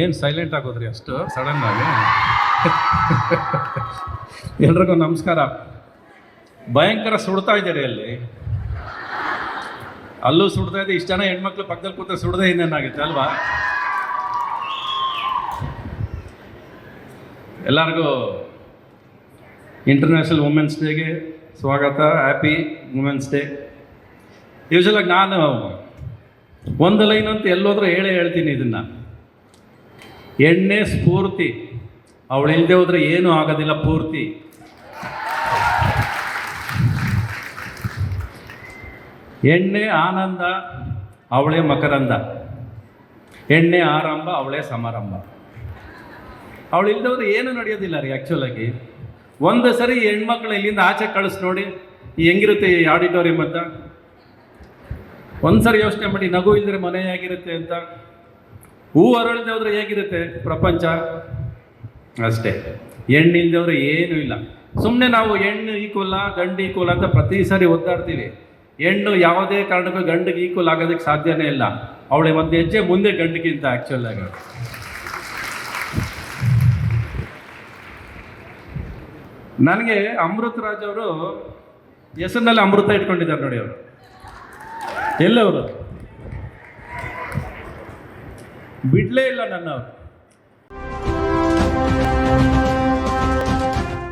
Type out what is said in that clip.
ಏನು ಸೈಲೆಂಟ್ ಆಗೋದ್ರಿ ಅಷ್ಟು? ಸಡನ್ ಆಗಿ? ಎಲ್ರಿಗೂ ನಮಸ್ಕಾರ. ಭಯಂಕರ ಸುಡ್ತಾ ಇದ್ದೀರಿ ಅಲ್ಲಿ. ಅಲ್ಲೂ ಸುಡ್ತಾ ಇದೆ, ಇಷ್ಟು ಜನ ಹೆಣ್ಮಕ್ಳು ಪಕ್ಕದಲ್ಲಿ ಕೂತ್ರೆ ಸುಡದೆ ಇನ್ನೇನಾಗುತ್ತೆ ಅಲ್ವಾ? ಎಲ್ಲರಿಗೂ ಇಂಟರ್ನ್ಯಾಷನಲ್ ವುಮೆನ್ಸ್ ಡೇಗೆ ಸ್ವಾಗತ ಹ್ಯಾಪಿ ವುಮೆನ್ಸ್ ಡೇ ಯೂಶಲಾಗಿ ನಾನು ಒಂದು ಲೈನ್ ಅಂತ ಎಲ್ಲೋದ್ರೂ ಹೇಳೇ ಹೇಳ್ತೀನಿ ಇದನ್ನ. ಎಣ್ಣೆ ಸ್ಫೂರ್ತಿ. ಅವಳು ಇಲ್ಲದೆ ಹೋದ್ರೆ ಏನೂ ಆಗೋದಿಲ್ಲ, ಪೂರ್ತಿ. ಎಣ್ಣೆ ಆನಂದ, ಅವಳೇ ಮಕರಂದ. ಎಣ್ಣೆ ಆರಂಭ, ಅವಳೇ ಸಮಾರಂಭ. ಅವಳು ಇಲ್ಲದೆ ಹೋದ್ರೆ ಏನು ನಡೆಯೋದಿಲ್ಲ ರೀ ಆ್ಯಕ್ಚುಲಾಗಿ ಒಂದು ಸರಿ ಹೆಣ್ಮಕ್ಳು ಇಲ್ಲಿಂದ ಆಚೆ ಕಳಿಸ್ ನೋಡಿ, ಹೆಂಗಿರುತ್ತೆ ಈ ಆಡಿಟೋರಿಯಂ ಅಂತ? ಒಂದು ಸರಿ ಯೋಚನೆ ಮಾಡಿ, ನಗು ಇಲ್ದ್ರೆ ಮನೆ ಹೇಗಿರುತ್ತೆ ಅಂತ. ಹೂ ಅರಳದೆ ಹೋದ್ರೆ ಹೇಗಿರುತ್ತೆ? ಪ್ರಪಂಚ? ಅಷ್ಟೇ. ಹೆಣ್ಣು ಇಲ್ದೆ ಹೋದ್ರೆ ಏನೂ ಇಲ್ಲ. ಸುಮ್ಮನೆ ನಾವು ಹೆಣ್ಣು ಈಕ್ವಲ್ಲ ಗಂಡು ಈಕ್ವಲ್ ಅಂತ ಪ್ರತಿ ಸಾರಿ ಒದ್ದಾಡ್ತೀವಿ. ಹೆಣ್ಣು ಯಾವುದೇ ಕಾರಣಕ್ಕೂ ಗಂಡಿಗೆ ಈಕ್ವಲ್ ಆಗೋದಕ್ಕೆ ಸಾಧ್ಯನೇ ಇಲ್ಲ. ಅವಳೆ ಒಂದು ಹೆಜ್ಜೆ ಮುಂದೆ ಗಂಡಿಗಿಂತ ಆ್ಯಕ್ಚುಲ್ ಆಗಿ. ನನಗೆ ಅಮೃತ್ ರಾಜ್ ಅವರು ಹೆಸರಿನಲ್ಲಿ ಅಮೃತ ಇಟ್ಕೊಂಡಿದ್ದಾರೆ ನೋಡಿ ಅವರು. ಎಲ್ಲವರು? ಬಿಡ್ಲೇ ಇಲ್ಲ ನನ್ನ ಅವರು